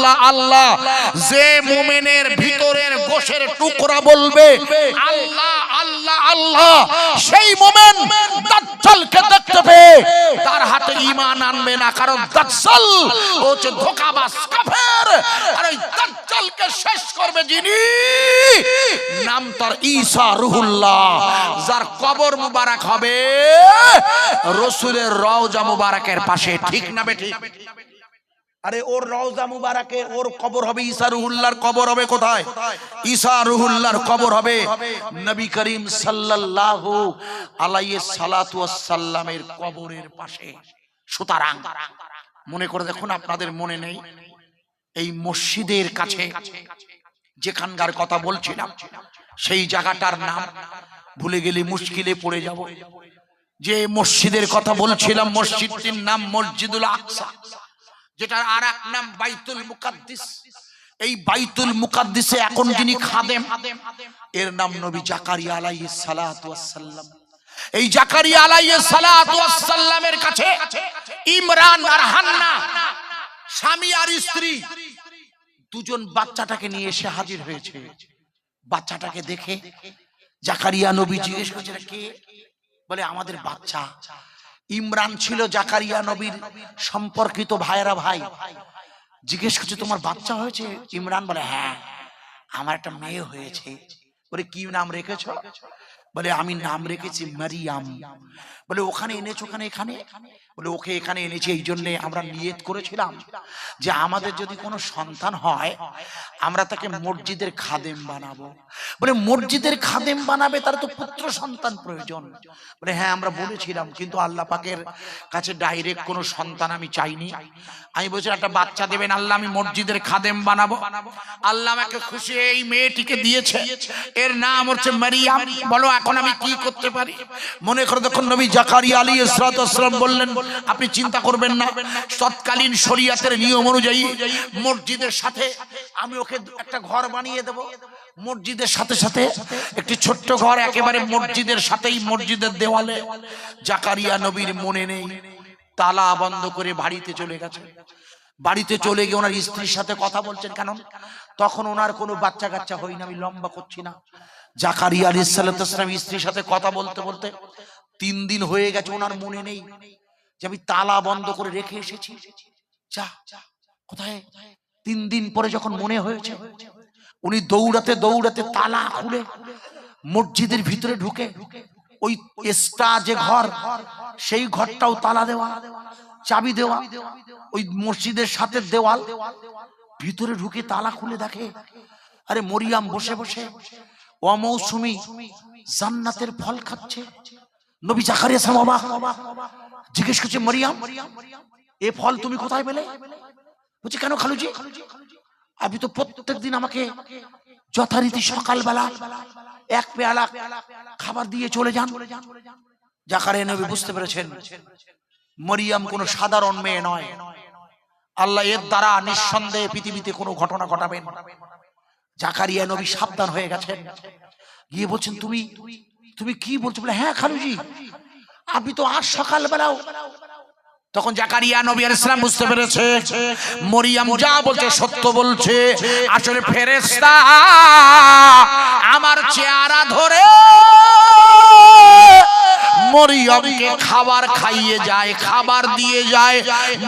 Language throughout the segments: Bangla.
আল্লাহ আল্লাহ। যে মুমিনের ভিতরের গোশের টুকরা বলবে, আল্লাহ আল্লাহ আল্লাহ। সেই মুমিন দাজ্জালকে দেখতে পেয়ে তার হাতে ঈমান আনবে না, কারণ দাজ্জাল ও হচ্ছে ধোঁকাবাজ কাফের। আর ওই দাজ্জালকে শেষ করবে যিনি, নাম তার ঈসা রুহুল্লাহ, যার কবর মুবারক হবে রসুলের রওজা মুবারকের পাশে। ঠিক না বেঠিক আরে ওর রওজা মুবারকে ওর কবর হবে ঈসা রুহুল্লাহর কবর হবে কোথায়? ঈসা রুহুল্লাহর কবর হবে নবী করিম সাল্লাল্লাহু আলাইহি সালাতু ওয়াসাল্লামের কবরের পাশে। সুতরাং মনে করে দেখুন, আপনাদের মনে নেই, এই মসজিদের কাছে যেখানকার কথা বলছিলাম, সেই জায়গাটার নাম ভুলে গেলে মুশকিলে পড়ে যাব। যে মসজিদের কথা বলছিলাম, মসজিদটির নাম মসজিদুল আকসা। যেটার আর এক নাম বাইতুল মুকাদ্দিস। এই বাইতুল মুকাদ্দিসে এখন যিনি খাদেম, এর নাম নবী জাকারিয়া আলাইহিস সালাতু ওয়াসসালাম। এই জাকারিয়া আলাইহিস সালাতু ওয়াসসালামের কাছে ইমরান আর হান্না, স্বামী আর স্ত্রী, দুজন বাচ্চাটাকে নিয়ে এসে হাজির হয়েছে। বাচ্চাটাকে দেখে জাকারিয়া নবী জিজ্ঞেস করছে, "এটা কে? বলে, আমাদের বাচ্চা। ইমরান ছিল জাকারিয়া নবীর সম্পর্কিত ভাইরা ভাই। জিজ্ঞেস করছে, তোমার বাচ্চা হয়েছে? ইমরান বলে হ্যাঁ আমার একটা মেয়ে হয়েছে। বলে, কি নাম রেখেছ? বলে, আমি নাম রেখেছি মারিয়াম। বলে, ওখানে এনেছো ওখানে এখানে? বলে, ওকে এখানে এনেছি, এই জন্য আমরা নিয়ত করেছিলাম যে আমাদের যদি কোনো সন্তান হয়, আমরা তাকে মসজিদের খাদেম বানাবো। বলে, মসজিদের খাদেম বানাবে, তার তো পুত্র সন্তান প্রয়োজন। বলে হ্যাঁ আমরা বলেছিলাম, কিন্তু আল্লাহ পাকের কাছে ডাইরেক্ট কোনো সন্তান আমি চাইনি। আমি বলছি একটা বাচ্চা দেবেন, আল্লাহ আমি মসজিদের খাদেম বানাবো। আল্লাহ আমাকে খুশি, এই মেয়েটিকে দিয়েছে। এর নাম হচ্ছে মারিয়াম। বলো এখন আমি কি করতে পারি? মনে করে দেখুন নবী জাকারিয়া আলী ইসরাতাম বললেন, আপনি চিন্তা করবেন না, তৎকালীন শরিয়াতের নিয়ম অনুযায়ী মসজিদের সাথে আমি ওকে একটা ঘর বানিয়ে দেব। মসজিদের সাথে সাথে একটি ছোট্ট ঘর, একেবারে মসজিদের সাথেই মসজিদের দেওয়ালে। জাকারিয়া নবীর মনে নেই, তালা বন্ধ করে বাড়িতে চলে গেছে। বাড়িতে চলে গিয়ে ওনার স্ত্রীর সাথে কথা বলছেন কেন? তখন ওনার কোনো বাচ্চা কাচ্চা হয়নি, আমি লম্বা করছি না। জাকারিয়া আলী স্ত্রীর সাথে কথা বলতে বলতে তিন দিন হয়ে গেছে, ওনার মনে নেই যে আমি তালা বন্ধ করে রেখে এসেছি। যা কোথায়? তিন দিন পরে যখন মনে হয়েছে, উনি দৌড়াতে দৌড়াতে তালা খুলে মসজিদের ভিতরে ঢুকে ওই এক্সট্রা যে ঘর, সেই ঘরটাও তালা দেওয়া, চাবি দেওয়া, ওই মসজিদের সাথে দেওয়াল, ভিতরে ঢুকে তালা খুলে দেখে, আরে মরিয়াম বসে বসে অমৌসুমি জান্নাতের ফল খাচ্ছে। নবী জাকারিয়া সাহেব অবাক জিজ্ঞেস করছে, মরিয়াম, এ ফল তুমি কোথায় পেলে? বলছে, কেন খালুজি? আপনি তো প্রত্যেক দিন আমাকে যথারীতি সকালবেলা এক পেয়ালা খাবার দিয়ে চলে যান। জাকারিয়া নবী বুঝতে পেরেছেন, মরিয়াম কোনো সাধারণ মেয়ে নয়। আল্লাহ এর দ্বারা নিঃসন্দেহে পৃথিবীতে কোনো ঘটনা ঘটাবেন। জাকারিয়া নবী সাবধান হয়ে গেছেন। গিয়ে বলছেন, তুমি তুমি কি বলছো? বলে হ্যাঁ খালুজি, আপনি তো আজ সকালবেলাও তখন জাকারিয়া নবী আলাইহিস সালাম বুঝতে পেরেছে, মরিয়াম যা বলছে সত্য বলছে। আসলে ফেরেশতা আমার চেহারা ধরে মরিয়মকে খাবার খাইয়ে যায়, খাবার দিয়ে যায়।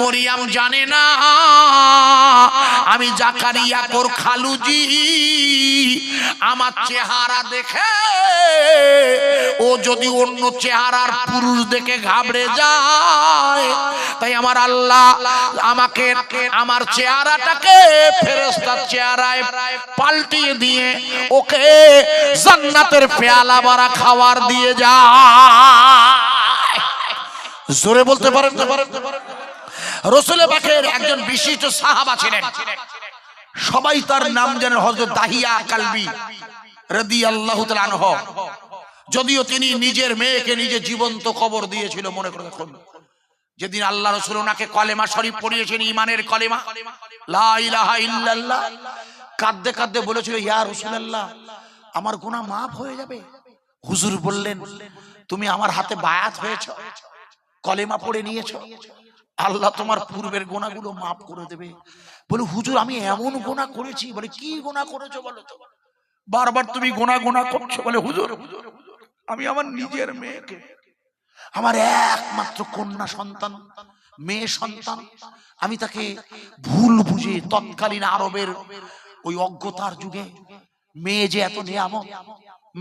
মরিয়াম জানে না, আমি জাকারিয়া কোর খালুজি, আমার চেহারা দেখে, ও যদি অন্য চেহারার পুরুষ দেখে ঘাবড়ে যায়, তাই আমার আল্লাহ আমাকে আমার চেহারাটাকে ফেরেস্তার চেহারায় পাল্টিয়ে দিয়ে ওকে জান্নাতের পেয়ালা ভরা খাবার দিয়ে যায়। জোরে বলতে পারেন না রসুলে পাকের একজন বিশিষ্ট সাহাবা ছিলেন। সবাই তার নাম জানেন হযরত দাহিয়া কালবি রাদিয়াল্লাহু তাআলা আনহু। যদিও তিনি নিজের মেয়েকে নিজে জীবন্ত কবর দিয়েছিল, মনে করে দেখুন। যেদিন আল্লাহ রসুল ওনাকে কলেমা শরীফ পড়িয়েছেন ইমানের কলেমা। লা ইলাহা ইল্লাল্লাহ। কাঁদতে কাঁদতে বলেছিল, ইয়া রাসূলুল্লাহ, আমার গুণা মাফ হয়ে যাবে। হুজুর বললেন তুমি আমার হাতে বায়াত হয়েছ, কলেমা পড়ে নিয়েছো। আল্লাহ তোমার পূর্বের গোনাগুলো মাফ করে দেবে। বলে, হুজুর, আমি এমন গোনা করেছি। বলে, কি গোনা করেছ বলো তো? বারবার তুমি গোনা গোনা করছ। বলে, হুজুর, আমি আমার নিজের মেয়েকে, আমার একমাত্র কন্যা সন্তান, মেয়ে সন্তান, আমি তাকে ভুল বুঝে তৎকালীন আরবের ওই অজ্ঞতার যুগে, মেয়ে যে এত নিয়ামত,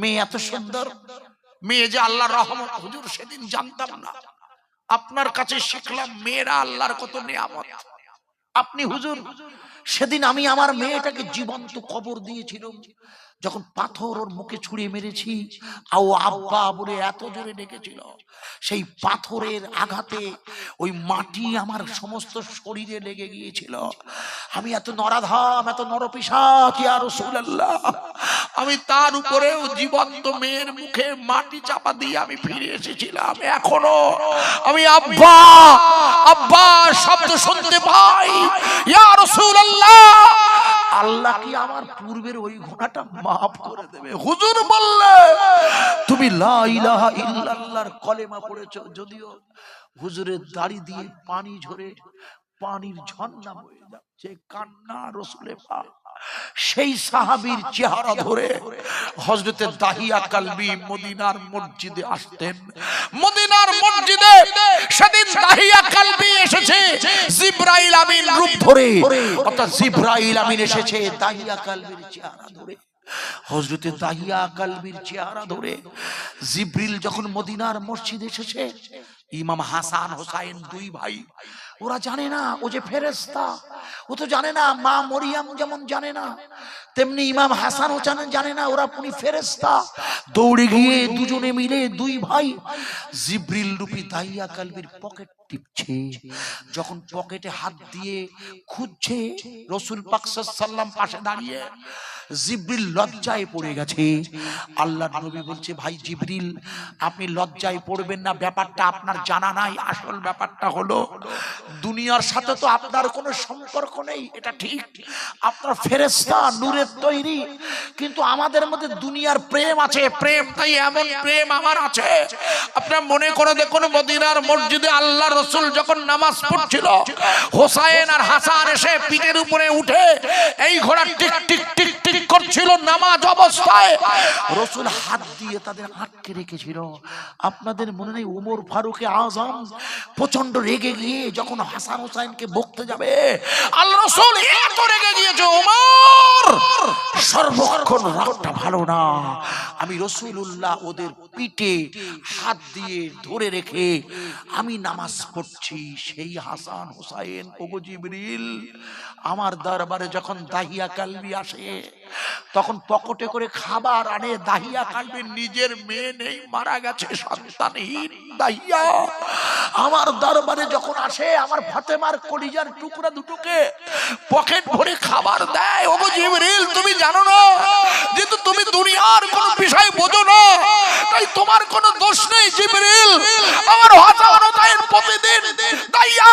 মেয়ে এত সুন্দর মেয়ে যে আল্লাহর রহমত, হুজুর সেদিন জানতাম না। আপনার কাছে শিখলাম, মেয়েরা আল্লাহর কত নিয়ামত। আপনি হুজুর, সেদিন আমি আমার মেয়েটাকে জীবন্ত কবর দিয়েছিলাম। যখন পাথর ওর মুখে ছুঁড়ে মেরেছি, আও আব্বা বলে এত জোরে ডেকেছিল। সেই পাথরের আঘাতে ওই মাটি আমার সমস্ত শরীরে লেগে গিয়েছিল। আমি এত নরাধাম, এত নরপিসাচ ইয়া আমি তার উপরেও জীবন্ত মেয়ের মুখে মাটি চাপা দিয়ে আমি ফিরে এসেছিলাম। এখনও আমি আব্বা আব্বা, শব্দ শুনতে পাই। ইয়া রাসূলুল্লাহ আল্লাহ কি আমার পূর্বের ওই ঘটনাটা মাফ করে দেবে? হুজুর বললে, তুমি লা ইলাহা কলেমা পড়েছ, যদিও হুজুরের দাড়ি দিয়ে পানি ঝরে, পানির ঝর্ণা বয়ে যাচ্ছে কান্না রসুলে সেই সাহাবীর চেহারা ধরে হজরতে দাহিয়া কালবি মদিনার মসজিদে আসতেন। মদিনার মসজিদে সেদিন দাহিয়া কালবি এসেছে, জিব্রাইল আমিন রূপ ধরে। অর্থাৎ জিব্রাইল আমিন এসেছে দাহিয়া কালবির চেহারা ধরে। হজরতে দাহিয়া কালবির চেহারা ধরে জিব্রিল যখন মদিনার মসজিদ এসেছে, ইমাম হাসান হোসাইন দুই ভাই ওরা জানে না, ও যে ফেরেস্তা ও তো জানে না, মা মরিয়াম যেমন জানে না, তেমনি ইমাম হাসান ও জানে জানে না, ওরা পুনি ফেরেস্তা দৌড়ে গিয়ে দুজনে মিলে দুই ভাই জিব্রিল রূপী দাইয়া কালবির পকেট টিপছে। যখন পকেটে হাত দিয়ে খুঁজছে, রসুল পাক সাল্লাম পাশে দাঁড়িয়ে জিব্রিল লজ্জায় পড়ে গেছে। আল্লাহ নবী বলছে, ভাই জিব্রিল, আপনি লজ্জায় পড়বেন না। ব্যাপারটা আপনার জানা নাই। আসল ব্যাপারটা হলো, দুনিয়ার সাথে তো আপনার কোনো সম্পর্ক নেই। এটা ঠিক। আপনার ফেরেস্তা নূরের তৈরি। কিন্তু আমাদের মধ্যে দুনিয়ার প্রেম আছে। প্রেম তাই এমন প্রেম আমার আছে। আপনার মনে করে দেখুন, মদিনার মসজিদে আল্লাহ রসুল যখন নামাজ পড়ছিল, হোসাইন আর হাসান এসে পিঠের উপরে উঠে, এই ঘোড়া টিক টিক টিক টিক করছিল নামাজ অবস্থায়। রসুল হাত দিয়ে তাদের আটকে রেখেছিল। আপনাদের মনে নেই ওমর ফারুকে আজম প্রচণ্ড রেগে গিয়ে যখন হাসান হোসাইনকে বকতে যাবে আল্লাহ রসুল এত রেগে গিয়েছে ওমর সর্বক্ষণ রাগটা ভালো না। আমি রসুল্লাহ ওদের পিঠে হাত দিয়ে ধরে রেখে আমি নামাজ পড়ছি, সেই হাসান হোসাইন, ওগো জিবরিল, আমার দরবারে যখন দাহিয়া কালবি আসে তখন পকেটে করে খাবার আনে, দাহিয়া কালবি নিজের মেয়ে নেই, মারা গেছে, সন্তানহীন দাহিয়া। আমার দরবারে যখন আসে, আমার ফাতেমার কলিজার টুকরা দুটোকে পকেট ভরে খাবার দেয়। ওগো জিবরিল, তুমি জানো না, যেহেতু তুমি দুনিয়ার কোন বিষয় বোঝো না, তাই তোমার কোনো দোষ নেই জিবরিল। আমার হোসাইন প্রতিদিন দাইয়া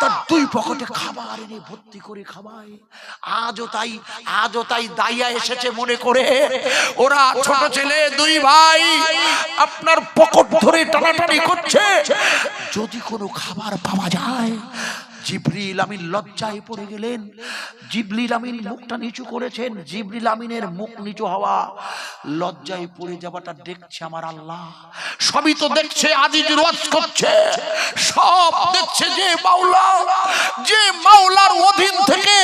তার দুই পকেটে খাবার এনে ভর্তি করে খাওয়ায়। আজও তাই আজও তাই দাইয়া এসেছে মনে করে। ওরা ছোট ছেলে দুই ভাই আপনার পকট ধরে টানাটানি করছে। যদি কোনো খাবার পাওয়া যায় জিবরিল আমিন লজ্জায় পড়ে গেলেন। জিবরিল আমিন মুখটা নিচু করেছেন। জিবরিল আমিনের মুখ নিচু হওয়া। লজ্জায় পড়ে যাওয়াটা দেখছে আমার আল্লাহ। সবই তো দেখছে, আজিজ রোজ করছে। সব দেখছে যে মাওলা, যে মাওলার অধীন থেকে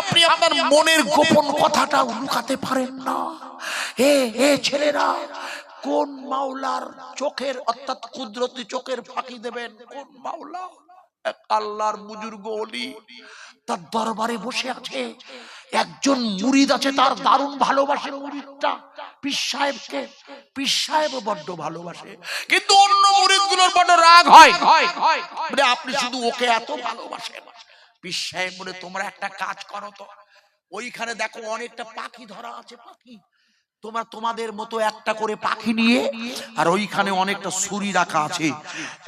আপনি আপনার মনের গোপন কথাটা লুকাতে পারেন না। এ এ ছেলেরা, কোন মাওলার চোখের, অর্থাৎ কুদরতি চোখের ফাঁকি দেবেন? কোন মাওলা? এক আল্লাহর বুজুর্গ অলি তার দরবারে বসে আছে। একজন মুরিদ আছে, তার দারুণ ভালোবাসে মুরিদটা। পীর সাহেবকে, পীর সাহেবও বড্ড ভালোবাসে। কিন্তু অন্য মুরিদগুলোর বড্ড রাগ হয়। বলে, আপনি শুধু ওকে এত ভালোবাসেন? পীর সাহেব বলে, তোমরা একটা কাজ করো তো। ওইখানে দেখো অনেকটা পাখি ধরা আছে, পাখি। তোমরা তোমাদের মতো একটা করে পাখি নিয়ে, আর ওইখানে অনেকটা ছুরি রাখা আছে।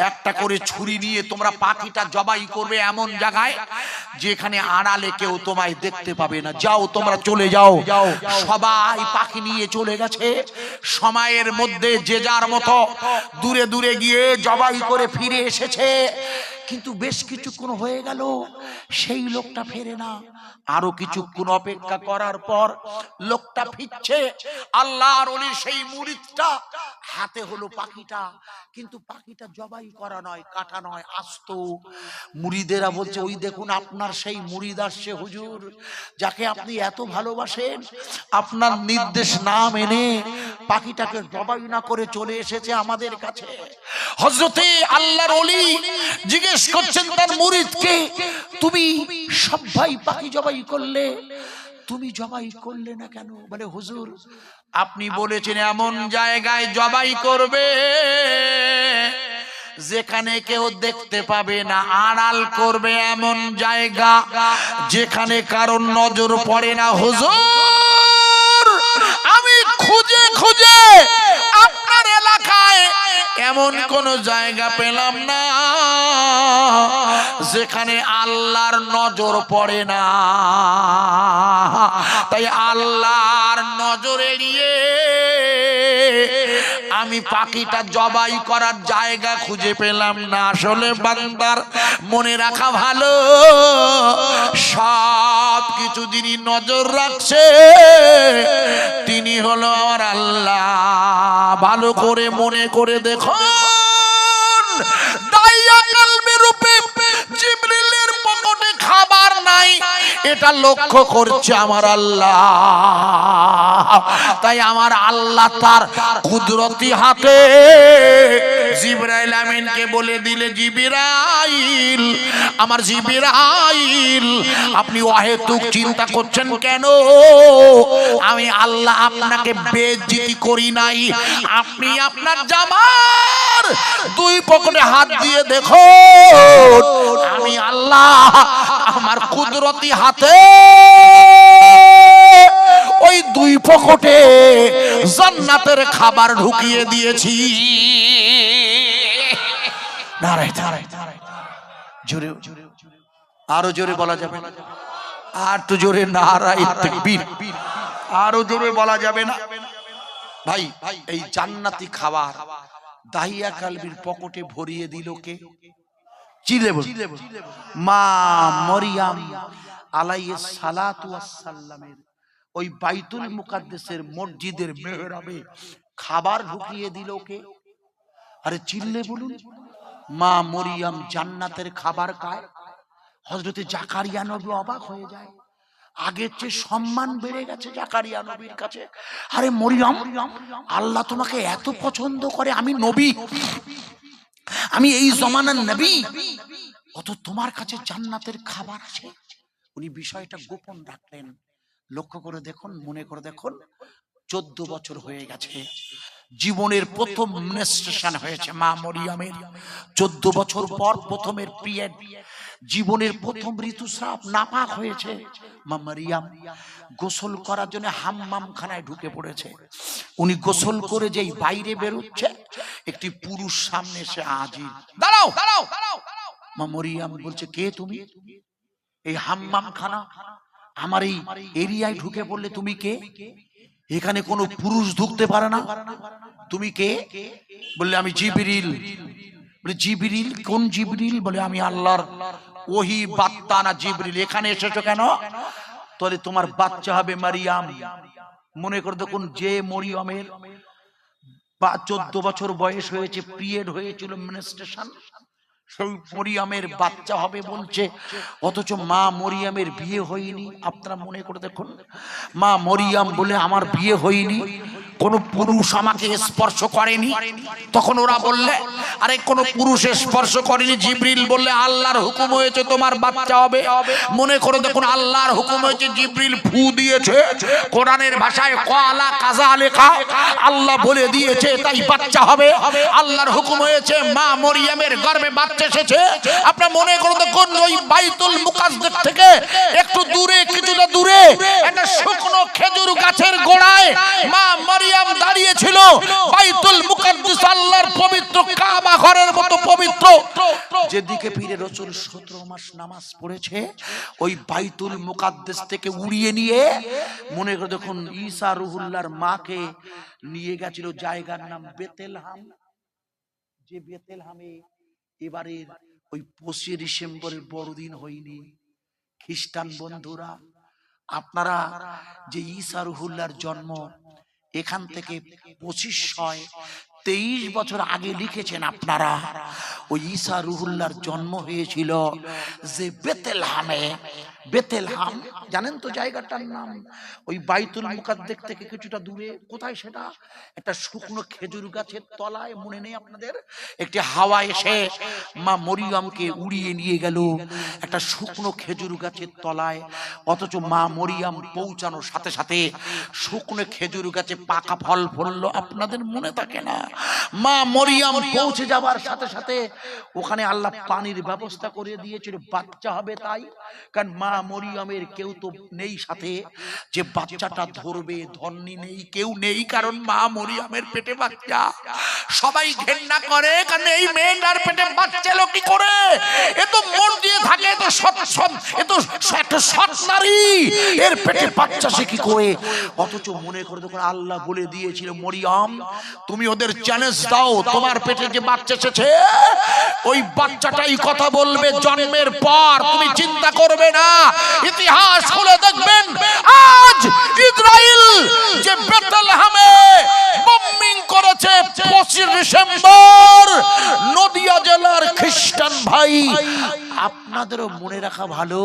একটা করে ছুরি নিয়ে তোমরা পাখিটা জবাই করবে এমন জায়গায় যেখানে আড়ালে কেউ তোমায় দেখতে পাবে না। যাও, তোমরা চলে যাও। সবাই পাখি নিয়ে চলে গেছে। সময়ের মধ্যে যে যার মতো দূরে দূরে গিয়ে জবাই করে ফিরে এসেছে। কিন্তু বেশ কিছুক্ষণ হয়ে গেল, সেই লোকটা ফেরে না। আরও কিছুক্ষণ অপেক্ষা করার পর লোকটা ফিরছে। আল্লাহর সেই মুরিদটা হাতে হলো পাখিটা। কিন্তু পাখিটা জবাই করা নয় কাটা নয় আস্ত। মুড়িদেরা বলছে ওই দেখুন আপনার সেই মুড়িদ আসছে হুজুর যাকে আপনি এত ভালোবাসেন আপনার নির্দেশ না মেনে পাখিটাকে জবাই না করে চলে এসেছে আমাদের কাছে। হজরতে আল্লাহর অলি জিজ্ঞেস করছেন তার মুরিদকে তুমি সবাই পাখি জবাই করলে? তুমি জবাই করলে না কেন? বলে হুজুর আপনি বলেছেন এমন জায়গায় জবাই করবে। যেখানে কেউ দেখতে পাবে না আড়াল করবে এমন জায়গা। যেখানে কারণ নজর পড়ে না। হুজুর আমি খুঁজে খুঁজে আপনার এলাকায় এমন কোন জায়গা পেলাম না যেখানে আল্লাহর নজর পড়ে না। তাই আল্লাহর নজর এড়িয়ে আমি পাখিটা জবাই করার জায়গা খুঁজে পেলাম না। আসলে বান্দার মনে রাখা ভালো, সব কিছু যিনি নজর রাখছে, তিনি হলো আমার আল্লাহ। ভালো করে মনে করে কালবে রূপে জিবরিলের পকেটে খাবার নাই। এটা লক্ষ্য করছে আমার আল্লাহ। তাই আমার আল্লাহ তার কুদরতি হাতে জিবরাইল আমিনকে বলে দিলে, জিবরাইল, আমার জিবরাইল, আপনি অহেতুক চিন্তা করছেন কেন? আমি আল্লাহ আপনাকে বেজ্জিতি করি নাই। আপনি আপনার জামার দুই পকেটে হাত দিয়ে দেখো, আমি আল্লাহ আমার কুদরতি হাতে ওই দুই পকেটে জান্নাতের খাবার ঢুকিয়ে দিয়েছি। নারায় নারায় আরও জোরে বলা যাবে আর তো জোরে নারাই আরও জোরে বলা যাবে না। ভাই, এই জান্নাতি খাবার দাহিয়া কালবির পকেটে ভরিয়ে দিল কে? চিলে মা মরিয়াম আলাইহিস সালাতু ওয়াস ওই বাইতুল মুকাদ্দেসের মসজিদের মেহরাবে খাবার ঢুকিয়ে দিল কে আরে চিল্লে বলুন মা মরিয়াম জান্নাতের খাবার খায়। হজরতে জাকারিয়া নবী অবাক হয়ে যায়। আগের চেয়ে সম্মান বেড়ে গেছে জাকারিয়া নবীর কাছে। আরে মরিয়াম আল্লাহ তোমাকে এত পছন্দ করে আমি নবী। আমি এই জমানার নবী। অত তোমার কাছে জান্নাতের খাবার আছে। উনি বিষয়টা গোপন রাখলেন। লক্ষ্য করে দেখুন, মনে করে দেখুন, চোদ্দ বছর হয়ে গেছে। জীবনের প্রথম মেনস্ট্রেশন হয়েছে মা মরিয়ামের। চোদ্দ বছর পর প্রথমের পিরিয়ড জীবনের প্রথম ঋতুস্রাব নাপাক হয়েছে মা মারিয়াম। গোসল করার জন্য হাম্মাম খানায় ঢুকে পড়েছে। উনি গোসল করে যেই বাইরে বেরোচ্ছে, একটি পুরুষ সামনে এসে হাজির। দাঁড়াও দাঁড়াও মা মরিয়াম বলছে, কে তুমি? এই হাম্মাম খানা আমার এই এরিয়ায় ঢুকে পড়লে তুমি কে? এখানে কোনো পুরুষ ঢুকতে পারে না। তুমি কে? বললে, আমি জিবিরিল। বলে, জিবিরিল? কোন জিবিরিল? বলে, আমি আল্লাহর ওহি বাত্তা না জিবরিল। এখানে এসেছ কেন? তাহলে তোমার বাচ্চা হবে মারিয়াম। মনে করে দেখুন, যে মরিয়মের বা চোদ্দ বছর বয়স হয়েছে, পিরিয়ড হয়েছিল মিনিস্ট্রেশন সেই মরিয়ামের বাচ্চা হবে বলছে, অথচ মা মরিয়ামের বিয়ে হয়নি। আপনারা মনে করে দেখুন, মা মরিয়াম বলে আমার বিয়ে হয়নি। কোন পুরুষ আমাকে স্পর্শ করেনি? তখন ওরা বললে, আরে, কোন পুরুষ স্পর্শ করেনি? জিবরিল বললে, আল্লাহর হুকুম হয়েছে তোমার বাচ্চা হবে। মনে করে, দেখুন, আল্লাহর হুকুম হয়েছে, জিবরিল ফু দিয়েছে। কোরআনের ভাষায় কলা কাজা লেখা। আল্লাহ বলে দিয়েছে, তাই বাচ্চা হবে। আল্লাহর হুকুম হয়েছে, মা মরিয়ামের গর্ভে বাচ্চা এসেছে। আপনার মনে করে, দেখুন, ওই বাইতুল মুকাদ্দাস থেকে একটু দূরে, কিছুটা দূরে, একটা শুকনো খেজুর গাছের গোড়ায় মা মারিয়াম দাঁড়িয়ে ছিল বাইতুল মুকাদ্দাস আল্লাহর পবিত্র কাবা ঘরের মতো পবিত্র। যেদিকে ফিরে রসুল সতেরো মাস নামাজ পড়েছে, ওই বাইতুল মুকাদ্দাস থেকে উড়িয়ে নিয়ে, মনে করে দেখুন, ঈসা রুহুল্লাহর মাকে নিয়ে গেছিল জায়গার নাম বেতেলহাম। যে বেতেলহামে এবারের ওই পঁচিশে ডিসেম্বরের বড়দিন হয়নি। খ্রিস্টান বন্ধুরা, আপনারা যে ঈসা রুহুল্লার জন্ম এখান থেকে পঁচিশ ছয় তেইশ বছর আগে লিখেছেন আপনারা। ওই ঈশা রুহুল্লার জন্ম হয়েছিল যে বেতেলহামে। বেতেলহাম, জানেন তো জায়গাটার নাম? ওই বাইতুল মুকাদ্দেক থেকে কিছুটা দূরে। কোথায় সেটা? একটা শুকনো খেজুর গাছের তলায়, মনে নেই আপনাদের? একটি হাওয়া এসে মা মরিয়মকে উড়িয়ে নিয়ে গেল। একটা শুকনো খেজুর গাছের তলায়। অথচ মা মরিয়াম পৌঁছানোর সাথে সাথে শুকনো খেজুর গাছে পাকা ফল ফললো আপনাদের মনে থাকে না? মা মরিয়াম পৌঁছে যাবার সাথে সাথে ওখানে আল্লাহ পানির ব্যবস্থা করে দিয়েছিল। বাচ্চা হবে তাই। কারণ মা মরিয়মের কেউ তো নেই সাথে, যে বাচ্চাটা ধরবে, ধন্নি নেই, কেউ নেই, কারণ মা মরিয়মের পেটে বাচ্চা। সবাই ঘেন্না করে, কারণ এই মেয়েটার পেটে বাচ্চা এলো কি করে? এ তো মন দিয়ে থাকে, এ তো সৎ সৎ, এ তো একটা সৎ নারী। এর পেটে বাচ্চা সে কি করে? অথচ মনে করে তখন আল্লাহ বলে দিয়েছিল, মরিয়ম, তুমি ওদের চ্যালেঞ্জ দাও, তোমার পেটে যে বাচ্চা এসেছে, ওই বাচ্চাটাই কথা বলবে জন্মের পর, তুমি চিন্তা করবে না। ইতিহাস খুলে দেখবেন, আজ ইসরায়েল যে বেতলহামে বম্বিং করেছে পঁচিশ ডিসেম্বর, নদিয়া জেলার খ্রিস্টান ভাই। আপনাদেরও মনে রাখা ভালো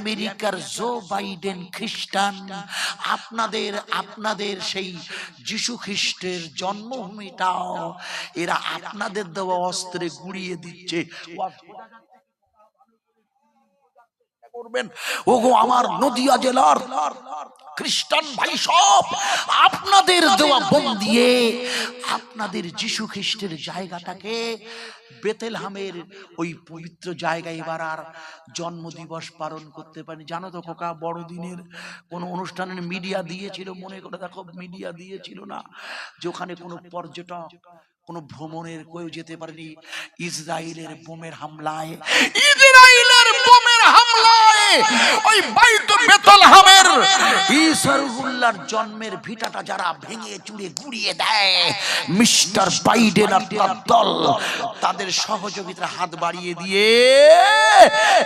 আমেরিকার জো বাইডেন খ্রিস্টান, আপনাদের আপনাদের সেই যিশু খ্রিস্টের জন্মভূমিটাও, এরা আপনাদের দেওয়া অস্ত্রে গুড়িয়ে দিচ্ছে। করবেন। ওগো আমার নদিয়া জেলার খ্রিস্টান ভাই সব, আপনাদের দেওয়া বোম দিয়ে আপনাদের যিশু খ্রিস্টের জায়গাটাকে বেতেলহামের ওই পবিত্র জায়গায় এবার আর জন্মদিবস পালন করতে পারি জানো তো খোকা, বড়দিনের কোনো অনুষ্ঠানের মিডিয়া দিয়েছিল, মনে করে দেখো, মিডিয়া দিয়েছিল না যে ওখানে কোনো পর্যটক, কোনো ভ্রমণের কেউ যেতে পারেনি। ইসরায়েলের বোমের হামলায় ইসরায়েলের বোমের হামলায় ওই বাইতু বেতলহামের ইসারুল্লাহর জন্মের ভিটাটা যারা ভেঙে চুরে গুড়িয়ে দেয় মিস্টার বাইডেন আর তার দল তাদের সহযোগিতার হাত বাড়িয়ে দিয়ে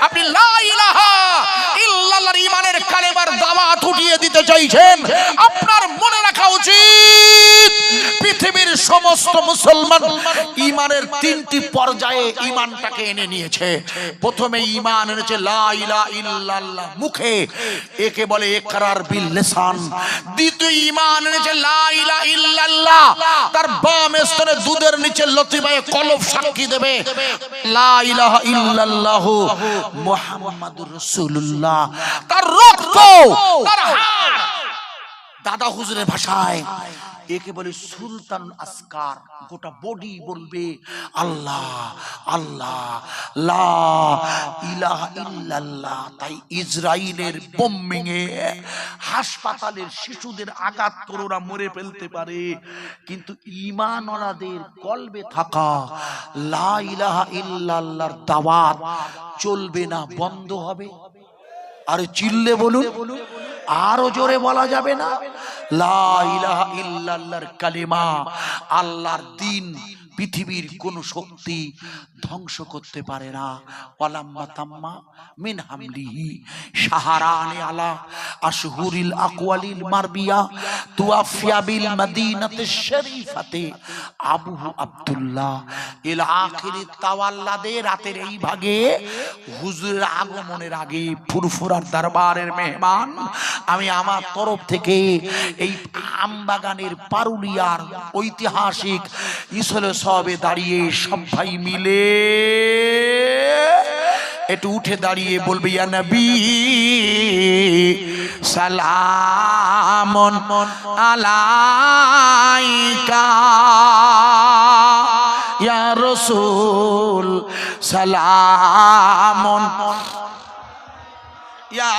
আপনি লা ইলাহা ইমানের কালেমার দাওয়াত উঠিয়ে দিতে চাইছেন, আপনার মনে রাখা উচিত, পৃথিবীর সমস্ত মুসলমান ইমানের তিনটি পর্যায়ে ইমানটাকে এনে নিয়েছে। প্রথমে ইমান এনেছে, লা ইলাহা ইল্লাল্লাহ, মুখে। একে বলে ইকরার বিল লিসান। দ্বিতীয় ইমান এনেছে ইল্লাল্লাহ। তার বাম স্তরে দুধের নিচে লতিবায়ে কলব সাক্ষী দেবে। লা ইলাহা ইল্লাল্লাহ মুহাম্মাদুর তার রক্ত, তার দাদা হুজুরের ভাষায়, একে বলে সুলতান আসকার, গোটা বডি বলবে, আল্লাহ আল্লাহ, লা ইল্লাল্লাহ। তাই ইসরায়েলের বোম্বিং এ হাসপাতালের শিশুদের আঘাত করে ওরা মরে ফেলতে পারে। কিন্তু ইমানওয়ালাদের কলবে থাকা লা ইলাহা ইল্লাল্লাহর দাওয়াত চলবে না, বন্ধ হবে। আরে চিল্লে বলুন। আরও জোরে বলা যাবে না? লা ইলাহা কালিমা আল্লাহর দিন পৃথিবীর কোন শক্তি ধ্বংস করতে পারে না। ওয়ালাম্মা তাম্মা মিন হামলিহি। সাহারানে আলা আশহুরিল আকওয়ালিল মারবিয়া। তুআফিয়া বিল মাদিনাতে শরীফাতে আবু আব্দুল্লাহ। ইল আখিরি তাওয়াল্লাদে রাতের এই ভাগে হুজুরের আগমনের আগে ফুরফুরার দরবারের মেহমান, আমি আমার তরফ থেকে এই আমবাগানের পারুলিয়ার ঐতিহাসিক ইসলে সবে দাঁড়িয়ে সব ভাই মিলে একটু উঠে দাঁড়িয়ে বলবে, ইয়া নবী সালামন আলাইকা, ইয়া রসুল সালামন ইয়া